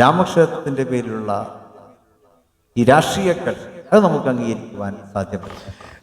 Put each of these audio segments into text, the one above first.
രാമക്ഷേത്രത്തിന്റെ പേരിലുള്ള ഈ രാഷ്ട്രീയക്കൾ അത് നമുക്ക് അംഗീകരിക്കുവാൻ സാധ്യമല്ല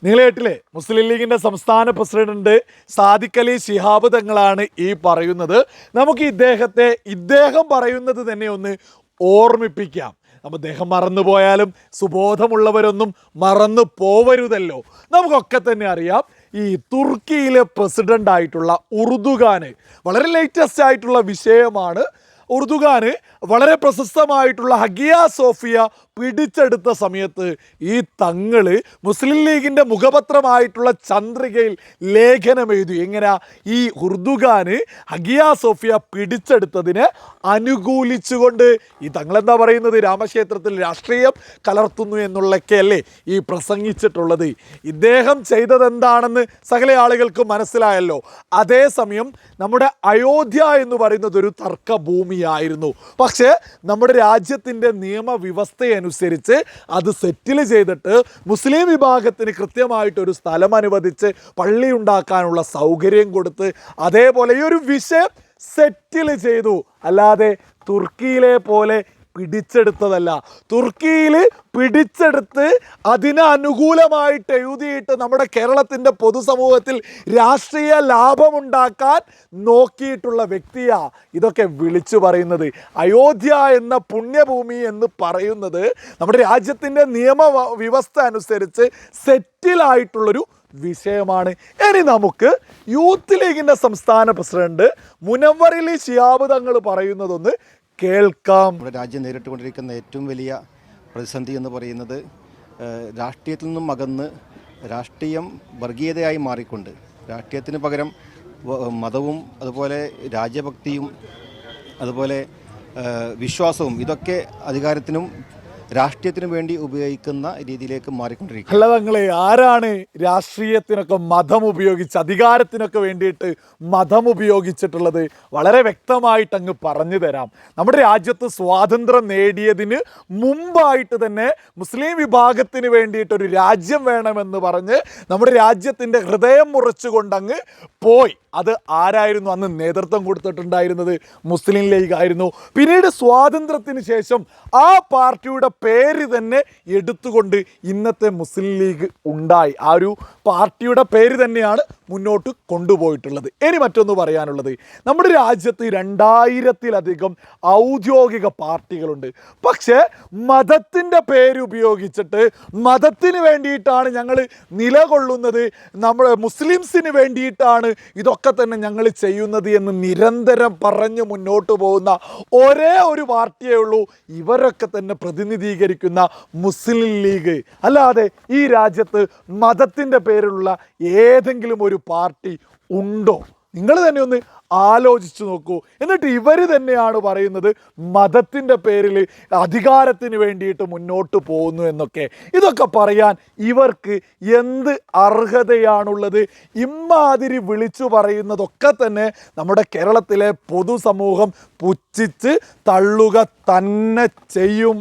നിങ്ങൾ കേട്ടില്ലേ മുസ്ലിം ലീഗിന്റെ സംസ്ഥാന പ്രസിഡന്റ് സാദിഖ് അലി ശിഹാബ് തങ്ങളാണ് ഈ പറയുന്നത്. നമുക്ക് ഇദ്ദേഹത്തെ ഇദ്ദേഹം പറയുന്നത് തന്നെ ഒന്ന് ഓർമ്മിപ്പിക്കാം. അപ്പോൾ അദ്ദേഹം മറന്നുപോയാലും സുബോധമുള്ളവരൊന്നും മറന്നു പോവരുതല്ലോ. നമുക്കൊക്കെ തന്നെ അറിയാം ഈ തുർക്കിയിലെ പ്രസിഡന്റ് ആയിട്ടുള്ള ഉറുദുഖാന് വളരെ ലേറ്റസ്റ്റ് ആയിട്ടുള്ള വിഷയമാണ് ഉറുദുഖാന് വളരെ പ്രശസ്തമായിട്ടുള്ള ഹഗിയ സോഫിയ പിടിച്ചെടുത്ത സമയത്ത് ഈ തങ്ങൾ മുസ്ലിം ലീഗിന്റെ മുഖപത്രമായിട്ടുള്ള ചന്ദ്രികയിൽ ലേഖനം എഴുതി. എങ്ങനെ? ഈ ഉറുദുഖാന് ഹഗിയ സോഫിയ പിടിച്ചെടുത്തതിനെ അനുകൂലിച്ചുകൊണ്ട് ഈ തങ്ങളെന്താ പറയുന്നത്? രാമക്ഷേത്രത്തിൽ രാഷ്ട്രീയം കലർത്തുന്നു എന്നുള്ളൊക്കെയല്ലേ ഈ പ്രസംഗിച്ചിട്ടുള്ളത്. ഇദ്ദേഹം ചെയ്തത് എന്താണെന്ന് സകല ആളുകൾക്ക് മനസ്സിലായല്ലോ. അതേസമയം നമ്മുടെ അയോധ്യ എന്ന് പറയുന്നത് ഒരു തർക്ക ഭൂമിയായിരുന്നു. പക്ഷേ നമ്മുടെ രാജ്യത്തിന്റെ നിയമവ്യവസ്ഥയനുസരിച്ച് അത് സെറ്റിൽ ചെയ്തിട്ട് മുസ്ലിം വിഭാഗത്തിന് കൃത്യമായിട്ടൊരു സ്ഥലം അനുവദിച്ച് പള്ളി ഉണ്ടാക്കാനുള്ള സൗകര്യം കൊടുത്ത് അതേപോലെ ഈ ഒരു വിഷയം സെറ്റിൽ ചെയ്തു. അല്ലാതെ തുർക്കിയിലെ പോലെ പിടിച്ചെടുത്തതല്ല. തുർക്കിയിൽ പിടിച്ചെടുത്ത് അതിന് അനുകൂലമായിട്ട് എഴുതിയിട്ട് നമ്മുടെ കേരളത്തിന്റെ പൊതുസമൂഹത്തിൽ രാഷ്ട്രീയ ലാഭമുണ്ടാക്കാൻ നോക്കിയിട്ടുള്ള വ്യക്തിയാ ഇതൊക്കെ വിളിച്ചു പറയുന്നത്. അയോധ്യ എന്ന പുണ്യഭൂമി എന്ന് പറയുന്നത് നമ്മുടെ രാജ്യത്തിന്റെ നിയമ വ്യവസ്ഥ അനുസരിച്ച് സെറ്റിലായിട്ടുള്ളൊരു വിഷയമാണ്. ഇനി നമുക്ക് യൂത്ത് ലീഗിന്റെ സംസ്ഥാന പ്രസിഡന്റ് മുനവറിലി ശിയാബ് തങ്ങൾ പറയുന്നതൊന്ന് കേൾക്കാം. നമ്മുടെ രാജ്യം നേരിട്ടുകൊണ്ടിരിക്കുന്ന ഏറ്റവും വലിയ പ്രതിസന്ധി എന്ന് പറയുന്നത് രാഷ്ട്രീയത്തിൽ നിന്നും അകന്ന് രാഷ്ട്രീയം വർഗീയതയായി മാറിക്കൊണ്ട് രാഷ്ട്രീയത്തിന് പകരം മതവും അതുപോലെ രാജ്യഭക്തിയും അതുപോലെ വിശ്വാസവും ഇതൊക്കെ അധികാരത്തിനും രാഷ്ട്രീയത്തിനും വേണ്ടി ഉപയോഗിക്കുന്ന രീതിയിലേക്ക് മാറിക്കൊണ്ടിരിക്കുക അല്ല ആരാണ് രാഷ്ട്രീയത്തിനൊക്കെ മതം ഉപയോഗിച്ച് അധികാരത്തിനൊക്കെ വേണ്ടിയിട്ട് മതം ഉപയോഗിച്ചിട്ടുള്ളത്? വളരെ വ്യക്തമായിട്ട് അങ്ങ് പറഞ്ഞു തരാം. നമ്മുടെ രാജ്യത്ത് സ്വാതന്ത്ര്യം നേടിയതിന് മുമ്പായിട്ട് തന്നെ മുസ്ലിം വിഭാഗത്തിന് വേണ്ടിയിട്ട് ഒരു രാജ്യം വേണമെന്ന് പറഞ്ഞ് നമ്മുടെ രാജ്യത്തിന്റെ ഹൃദയം മുറിച്ചുകൊണ്ടങ്ങ് പോയി. അത് ആരായിരുന്നു? അന്ന് നേതൃത്വം കൊടുത്തിട്ടുണ്ടായിരുന്നത് മുസ്ലിം ലീഗ് ആയിരുന്നു. പിന്നീട് സ്വാതന്ത്ര്യത്തിന് ശേഷം ആ പാർട്ടിയുടെ പേര് തന്നെ എടുത്തുകൊണ്ട് ഇന്നത്തെ മുസ്ലിം ലീഗ് ഉണ്ടായി. ആ ഒരു പാർട്ടിയുടെ പേര് തന്നെയാണ് മുന്നോട്ട് കൊണ്ടുപോയിട്ടുള്ളത്. ഇനി മറ്റൊന്ന് പറയാനുള്ളത്. നമ്മുടെ രാജ്യത്ത് രണ്ടായിരത്തിലധികം ഔദ്യോഗിക പാർട്ടികളുണ്ട്. പക്ഷേ മതത്തിന്റെ പേര് ഉപയോഗിച്ചിട്ട് മതത്തിന് വേണ്ടിയിട്ടാണ് ഞങ്ങൾ നിലകൊള്ളുന്നത്. നമ്മൾ മുസ്ലിംസിന് വേണ്ടിയിട്ടാണ് ഇതൊക്കെ തന്നെ ഞങ്ങൾ ചെയ്യുന്നത് എന്ന് നിരന്തരം പറഞ്ഞ് മുന്നോട്ട് പോകുന്ന ഒരേ ഒരു പാർട്ടിയേ ഉള്ളൂ. ഇവരൊക്കെ തന്നെ പ്രതിനിധീകരിക്കുന്ന മുസ്ലിം ലീഗ്. അല്ലാതെ ഈ രാജ്യത്ത് മതത്തിന്റെ പേരിലുള്ള ഏതെങ്കിലും ഒരു പാർട്ടി ഉണ്ടോ? നിങ്ങൾ തന്നെ ഒന്ന് ആലോചിച്ചു നോക്കൂ. എന്നിട്ട് ഇവർ തന്നെയാണ് പറയുന്നത് മതത്തിന്റെ പേരിൽ അധികാരത്തിന് വേണ്ടിയിട്ട് മുന്നോട്ട് പോകുന്നു എന്നൊക്കെ. ഇതൊക്കെ പറയാൻ ഇവർക്ക് എന്ത് അർഹതയാണുള്ളത്? ഇമ്മാതിരി വിളിച്ചു പറയുന്നതൊക്കെ തന്നെ നമ്മുടെ കേരളത്തിലെ പൊതുസമൂഹം പുച്ഛിച്ച് തള്ളുക തന്നെ ചെയ്യും.